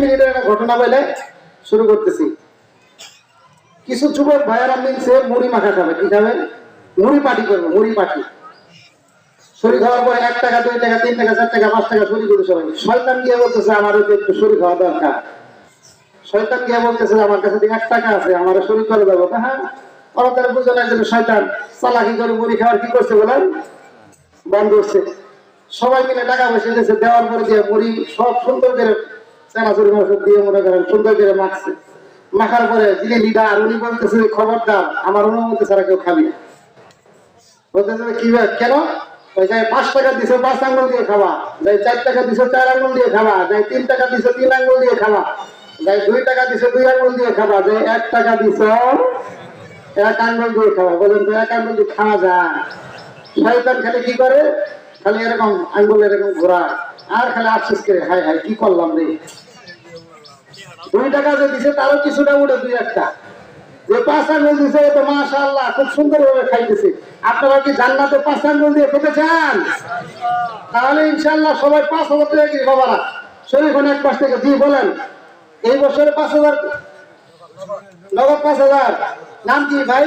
মিনিটের একটা ঘটনা বলে শুরু করতেছি। কিছু যুবক ভাইয়ারা মিলছে মুড়ি মাখা খাবে, কি খাবে? মুড়ি পাটি করবে, মুড়ি পাটি। শরীর খাওয়ার পরে এক টাকা, দুই টাকা, তিন টাকা, চার টাকা, পাঁচ টাকা শরীর করে সবাই। শয়তান গিয়ে বলতেছে আমার একটু শরীর খাওয়া দরকার। শয়তান গিয়ে বলতেছে, আমার কাছে এক টাকা আছে আমার শরীর করে দেবো। হ্যাঁ ওরা তারা বুঝে না যে শয়তান চালাকি করে মুড়ি খাওয়ার কি করছে বলেন? বন্ধ করছে। সবাই মিলে টাকা পয়সা দিয়েছে, দেওয়ার পরে দিয়ে মুড়ি সব সুন্দর করে মাখার পরে উনি বলতেছে খবরদার, আমার অনুমতি ছাড়া কেউ খাবি না। বলতেছে, কি কেন? যাই পাঁচ টাকা পাঁচ আঙ্গুল দিয়ে খাওয়া যাই চার টাকা চার আঙ্গুল দিয়ে খাওয়া যাই তিন টাকা তিন আঙ্গুল দিয়ে খাওয়া যাই দুই টাকা দুই আঙ্গুল দিয়ে খাওয়া যাই এক টাকা দিছো, এক আঙ্গুল দিয়ে খাওয়া বলেন তো, এক আঙ্গুল দিয়ে খাওয়া যায়। শয়তান খালি কি করে? খালি এরকম আঙ্গুল, এরকম ঘোরা আর খালি আফসোস করে হাই হাই কি করলাম রে? দুই টাকা যে দিছে, তারও কিছুটা উঠে দুই একটা। যে পাঁচ আঙ্গুল দিছে তো মাসা আল্লাহ খুব সুন্দর ভাবে খাইতেছে। আপনারা কি জান্নাতে পাঁচ আঙ্গুল দিয়ে খেতে চান? তাহলে ইনশাল্লাহ সবাই পাঁচ হাজার টাকা কি বাবারা। শরীফ এক পাশ থেকে দিয়ে বলেন। এই বছরে পাঁচ হাজার নগদ পাঁচ হাজার। নাম কি ভাই?